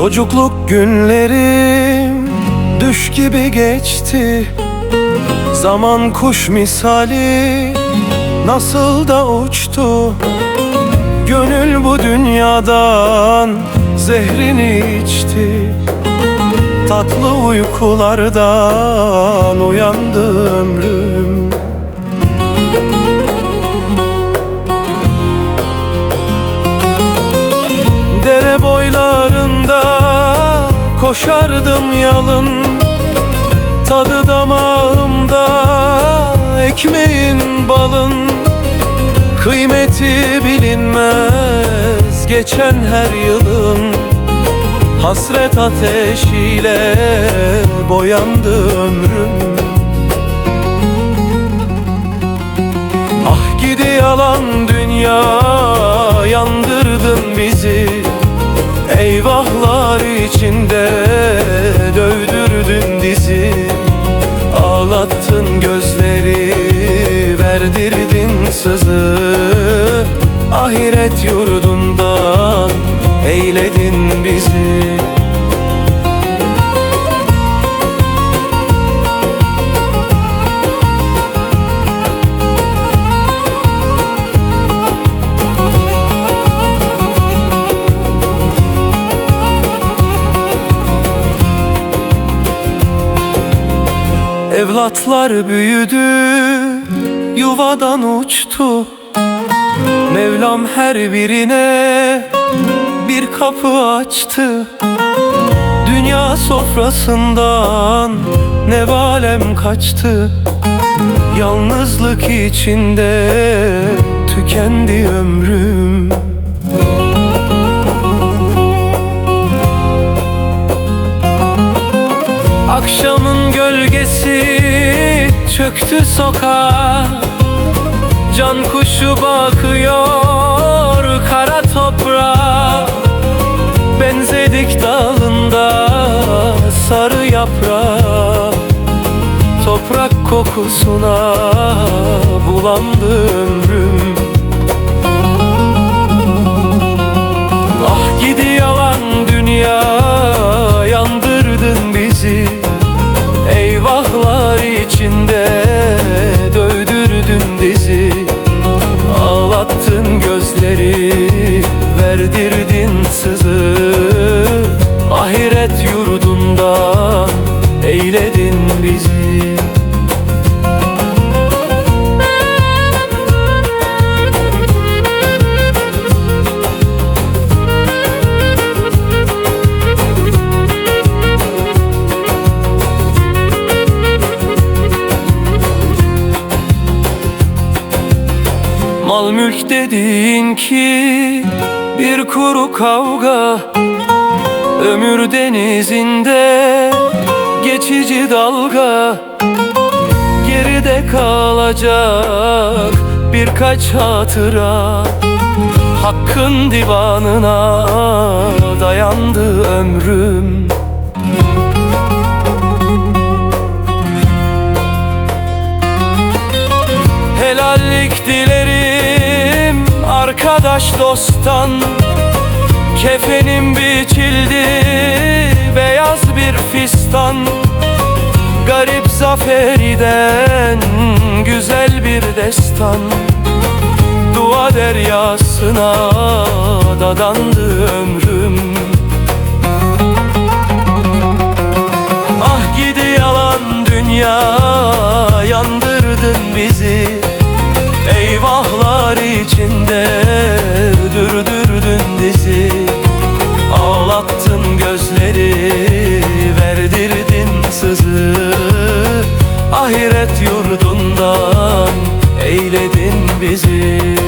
Çocukluk günlerim düş gibi geçti. Zaman kuş misali nasıl da uçtu. Gönül bu dünyadan zehrini içti. Tatlı uykulardan uyandı ömrüm koşardım yalın Tadı damağımda ekmeğin balın. Kıymeti bilinmez geçen her yılın. Hasret ateşiyle boyandı ömrüm. Ah gidi yalan dünya yandırdın bizi. Eyvahlar içinde sızı Ahiret yurdundan eyledin bizi. Evlatlar büyüdü, yuvadan uçtu. Mevlam her birine bir kapı açtı. Dünya sofrasından ne kaçtı. Yalnızlık içinde tükendi ömrüm çöktü sokağa. Can kuşu bakıyor kara toprağa. Benzedik dalında sarı yaprağa. Toprak kokusuna bulandı ömrüm Ahiret yurdundan eyledin bizi. Mal mülk dediğin ki bir kuru kavga Ömür denizinde geçici dalga Geride kalacak birkaç hatıra. Hakkın divanına dayandı ömrüm. Helallik dilerim arkadaş dosttan Kefenim biçildi beyaz bir fistan. Garip zaferiden güzel bir destan. Dua deryasına dadandı ömrüm. Ah gidi yalan dünya yandırdın bizi